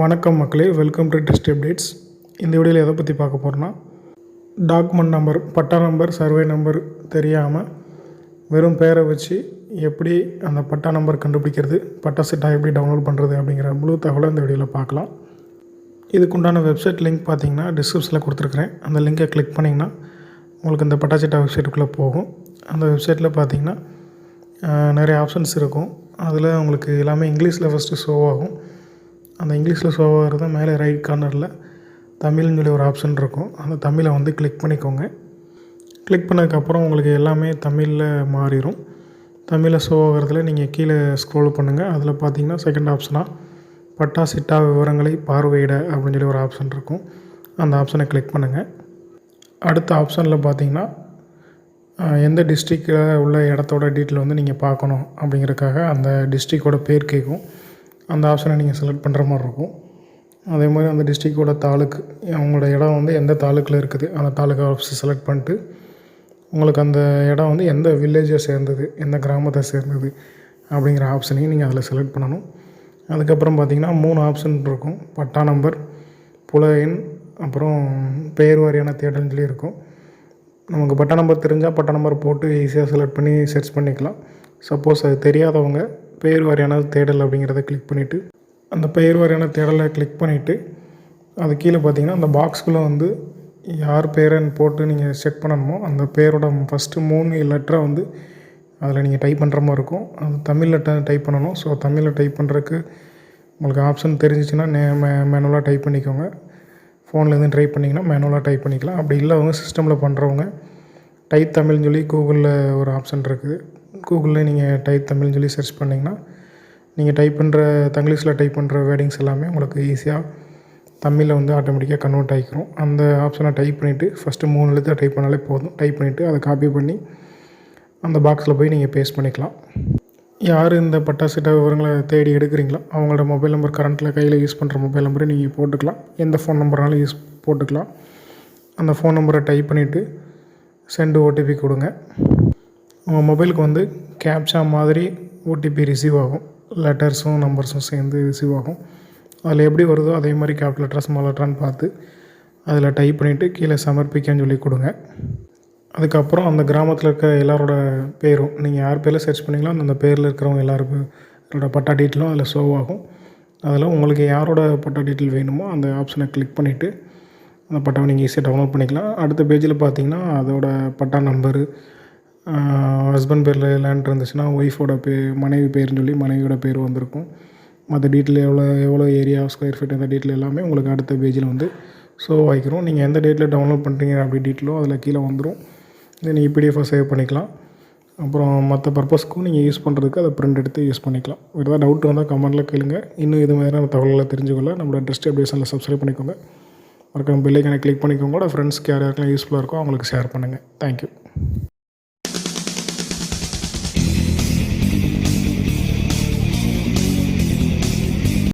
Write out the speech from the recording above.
வணக்கம் மக்களே welcome to test updates இந்த வீடியோவில் எதை பற்றி பார்க்க போகிறோன்னா document number patta number survey number தெரியாமல் வெறும் பேரை வச்சு எப்படி அந்த பட்டா நம்பர் கண்டுபிடிக்கிறது பட்டா செட்டாக எப்படி டவுன்லோட் பண்ணுறது அப்படிங்கிற முழு தகவலை இந்த வீடியோவில் பார்க்கலாம். இதுக்குண்டான வெப்சைட் லிங்க் பார்த்தீங்கன்னா டிஸ்கிரிப்ஷனில் கொடுத்துருக்குறேன். அந்த லிங்கை கிளிக் பண்ணிங்கன்னா உங்களுக்கு இந்த பட்டாசிட்டா வெப்சைட்டுக்குள்ளே போகும். அந்த வெப்சைட்டில் பார்த்தீங்கன்னா நிறைய ஆப்ஷன்ஸ் இருக்கும். அதில் உங்களுக்கு எல்லாமே இங்கிலீஷில் ஃபஸ்ட்டு ஷோ ஆகும். அந்த இங்கிலீஷில் ஷோ ஆகிறது மேலே ரைட் கார்னரில் தமிழ்னு சொல்லி ஒரு ஆப்ஷன் இருக்கும். அந்த தமிழை வந்து கிளிக் பண்ணிக்கோங்க. கிளிக் பண்ணதுக்கப்புறம் உங்களுக்கு எல்லாமே தமிழில் மாறிடும் தமிழில் ஷோ ஆகிறதுல நீங்கள் கீழே ஸ்க்ரோல் பண்ணுங்கள் அதில் பார்த்தீங்கன்னா செகண்ட் ஆப்ஷனாக பட்டா சிட்டா விவரங்களை பார்வையிட அப்படின்னு சொல்லி ஒரு ஆப்ஷன் இருக்கும். அந்த ஆப்ஷனை கிளிக் பண்ணுங்கள் அடுத்த ஆப்ஷனில் பார்த்தீங்கன்னா எந்த டிஸ்ட்ரிக்டில் உள்ள இடத்தோட டீட்டெயில் வந்து நீங்கள் பார்க்கணும் அப்படிங்கிறதுக்காக அந்த டிஸ்ட்ரிக்டோட பேர் கேட்கும். அந்த ஆப்ஷனை நீங்கள் செலக்ட் பண்ணுற மாதிரி இருக்கும். அதே மாதிரி அந்த டிஸ்ட்ரிக்டோட தாலுக்கு அவங்களோட இடம் வந்து எந்த தாலுக்கில் இருக்குது அந்த தாலுக்கா ஆஃபீஸை செலக்ட் பண்ணிட்டு உங்களுக்கு அந்த இடம் வந்து எந்த வில்லேஜை சேர்ந்தது எந்த கிராமத்தை சேர்ந்தது அப்படிங்கிற ஆப்ஷனையும் நீங்கள் அதில் செலக்ட் பண்ணணும். அதுக்கப்புறம் பார்த்திங்கன்னா மூணு ஆப்ஷன் இருக்கும். பட்டா நம்பர் புல எண் அப்புறம் பெயர் வாரியான தேடல்னு இருக்கும். நமக்கு பட்டா நம்பர் தெரிஞ்சால் பட்டா நம்பர் போட்டு ஈஸியாக செலக்ட் பண்ணி சர்ச் பண்ணிக்கலாம். சப்போஸ் அது தெரியாதவங்க பெயர் வாரியான தேடல் அப்படிங்கிறத கிளிக் பண்ணிவிட்டு அந்த பெயர் வாரியான தேடலை கிளிக் பண்ணிவிட்டு அது கீழே பார்த்தீங்கன்னா அந்த பாக்ஸ்குள்ளே வந்து யார் பேரைன்னு போட்டு நீங்கள் செக் பண்ணணுமோ அந்த பேரோட ஃபஸ்ட்டு மூணு லெட்டரை வந்து அதில் நீங்கள் டைப் பண்ணுற மாதிரி இருக்கும். அது தமிழில் டைப் பண்ணணும். ஸோ தமிழில் டைப் பண்ணுறதுக்கு உங்களுக்கு ஆப்ஷன் தெரிஞ்சிச்சுன்னா நே மே மேனுவலாக டைப் பண்ணிக்கோங்க. ஃபோன்லேருந்து ட்ரை பண்ணிங்கன்னா மேனுவலாக டைப் பண்ணிக்கலாம். அப்படி இல்லாதவங்க சிஸ்டமில் பண்ணுறவங்க டைப் தமிழ்னு சொல்லி கூகுளில் ஒரு ஆப்ஷன் இருக்குது. கூகுளில் நீங்கள் டைப் தமிழ்னு சொல்லி சர்ச் பண்ணிங்கன்னா நீங்கள் டைப் பண்ணுற தங்கிலீஷில் டைப் பண்ணுற வேர்டிங்ஸ் எல்லாமே உங்களுக்கு ஈஸியாக தமிழில் வந்து ஆட்டோமேட்டிக்காக கன்வெர்ட் ஆகிக்கிறோம் அந்த ஆப்ஷனை டைப் பண்ணிவிட்டு ஃபஸ்ட்டு மூணு எழுத்தை டைப் பண்ணாலே போதும். டைப் பண்ணிவிட்டு அதை காப்பி பண்ணி அந்த பாக்ஸில் போய் நீங்கள் பேஸ்ட் பண்ணிக்கலாம். யார் இந்த பட்டாசிட்ட விவரங்களை தேடி எடுக்கிறீங்களோ அவங்களோட மொபைல் நம்பர் கரண்ட்டில் கையில் யூஸ் பண்ணுற மொபைல் நம்பரை நீங்கள் போட்டுக்கலாம். எந்த ஃபோன் நம்பர்னாலும் யூஸ் போட்டுக்கலாம். அந்த ஃபோன் நம்பரை டைப் பண்ணிவிட்டு சென்டு ஓடிபி கொடுங்க. உங்கள் மொபைலுக்கு வந்து கேப்சா மாதிரி ஓடிபி ரிசீவ் ஆகும். லெட்டர்ஸும் நம்பர்ஸும் சேர்ந்து ரிசீவ் ஆகும். அதில் எப்படி வருதோ அதே மாதிரி கேப் லெட்டர்ஸ் ஸ்மால் பார்த்து அதில் டைப் பண்ணிவிட்டு கீழே சமர்ப்பிக்கன்னு சொல்லி கொடுங்க. அதுக்கப்புறம் அந்த கிராமத்தில் இருக்க எல்லாரோட பேரும் நீங்கள் யார் பேரில் சர்ச் பண்ணிங்களோ அந்த பேரில் இருக்கிறவங்க எல்லாரோட பட்டா டீட்டெயிலும் அதில் ஷோ ஆகும். அதில் உங்களுக்கு யாரோட பட்டா டீட்டெயில் வேணுமோ அந்த ஆப்ஷனை கிளிக் பண்ணிவிட்டு அந்த பட்டாவை நீங்கள் ஈஸியாக டவுன்லோட் பண்ணிக்கலாம். அடுத்த பேஜில் பார்த்தீங்கன்னா அதோட பட்டா நம்பரு ஹஸ்பண்ட் பேரில் லேண்ட் இருந்துச்சுன்னா ஒய்ஃபோட பே மனைவி பேர்னு சொல்லி மனைவியோட பேர் வந்திருக்கும். மற்ற டீட்டெயில் எவ்வளோ எவ்வளோ ஏரியா ஸ்கொயர் ஃபீட் அந்த டீட்டெயில் எல்லாமே உங்களுக்கு அடுத்த பேஜில் வந்து ஷோ ஆகிக்கிறோம் நீங்கள் எந்த டேட்டில் டவுன்லோட் பண்ணுறீங்க அப்படி டீட்டெயிலோ அதில் கீழே வந்துடும் இதை நீங்கள் பிடிஎஃபாக சேவ் பண்ணிக்கலாம். அப்புறம் மற்ற பர்பஸ்க்கும் நீங்கள் யூஸ் பண்ணுறதுக்கு அதை பிரிண்ட் எடுத்து யூஸ் பண்ணிக்கலாம். ஏதாவது டவுட் இருந்தால் கமெண்ட்டில் கேளுங்க. இன்னும் இது மாதிரியான தகவல்களை தெரிஞ்சுக்கொள்ள நம்மளோட ட்ரெஸ்ட் அப்டேஷனில் சப்ஸ்கிரைப் பண்ணிக்கோங்க. மறக்காம பெல்லைக்கான கிளிக் பண்ணிக்கோங்க. ஃப்ரெண்ட்ஸ்க்கு யார் யாருக்கெல்லாம் யூஸ்ஃபுல்லாக இருக்கோ அவங்களுக்கு ஷேர் பண்ணுங்கள் தேங்க்யூ